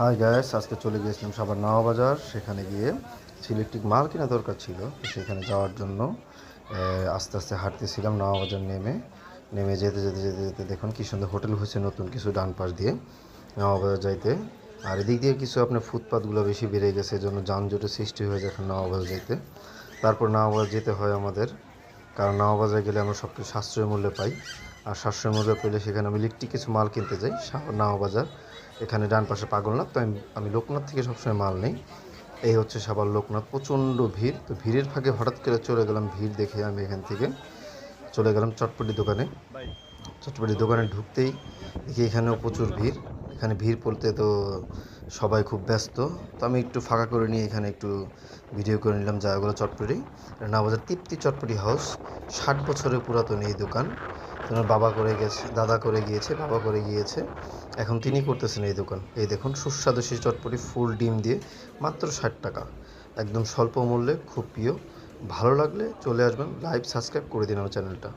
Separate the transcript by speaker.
Speaker 1: High gas আজকে চলে গিয়েছিলাম সাবার বাজার। সেখানে গিয়ে ইলেকট্রিক মাল কেনা দরকার ছিল সেখানে যাওয়ার জন্য আস্তে আস্তে হাঁটতেছিলাম বাজার নেমে। নেমে যেতে যেতে যেতে যেতে দেখুন কী সুন্দর হোটেল হয়েছে নতুন কিছু ডান পাশ দিয়ে। বাজার যাইতে। আর এদিক দিয়ে কিছু আপনার ফুটপাতগুলো বেশি বেড়ে গেছে, এজন্য যানজটের সৃষ্টি হয়ে যায় এখন বাজার যাইতে। তারপর বাজার যেতে হয় আমাদের, কারণ বাজারে গেলে আমরা সব কিছু সাশ্রয় মূল্যে পাই। আর সাশ্রয় মূল্যে পেলে সেখানে আমি ইলেকট্রিক কিছু মাল কিনতে যাই নাওয়া বাজার। এখানে ডান পাশে পাগলনাথ, তো আমি লোকনাথ থেকে সবসময় মাল নেই। এই হচ্ছে সাভার লোকনাথ, প্রচণ্ড ভিড়। তো ভিড়ের ফাঁকে হঠাৎ করে চলে গেলাম ভিড় দেখে আমি এখান থেকে। চলে গেলাম চটপটি দোকানে। চটপটি দোকানে ঢুকতেই দেখি এখানেও প্রচুর ভিড়। এখানে ভিড় পড়তে তো সবাই খুব ব্যস্ত। তো আমি একটু ফাঁকা করে নিয়ে এখানে একটু ভিডিও করে নিলাম জায়গাগুলো চটপটি। নাবাজার তৃপ্তি চটপটি হাউস ষাট বছরের পুরাতন এই দোকান। তোমার বাবা করে গেছে, দাদা করে গিয়েছে, বাবা করে গিয়েছে। এখন তিনি করতেছেন এই দোকান। এই দেখুন, সুস্বাদু সেই চটপটি ফুল ডিম দিয়ে, মাত্র ষাট টাকা। একদম স্বল্প মূল্যে, খুব প্রিয়। ভালো লাগলে চলে আসবেন লাইভ সাবস্ক্রাইব করে দিন আমার চ্যানেলটা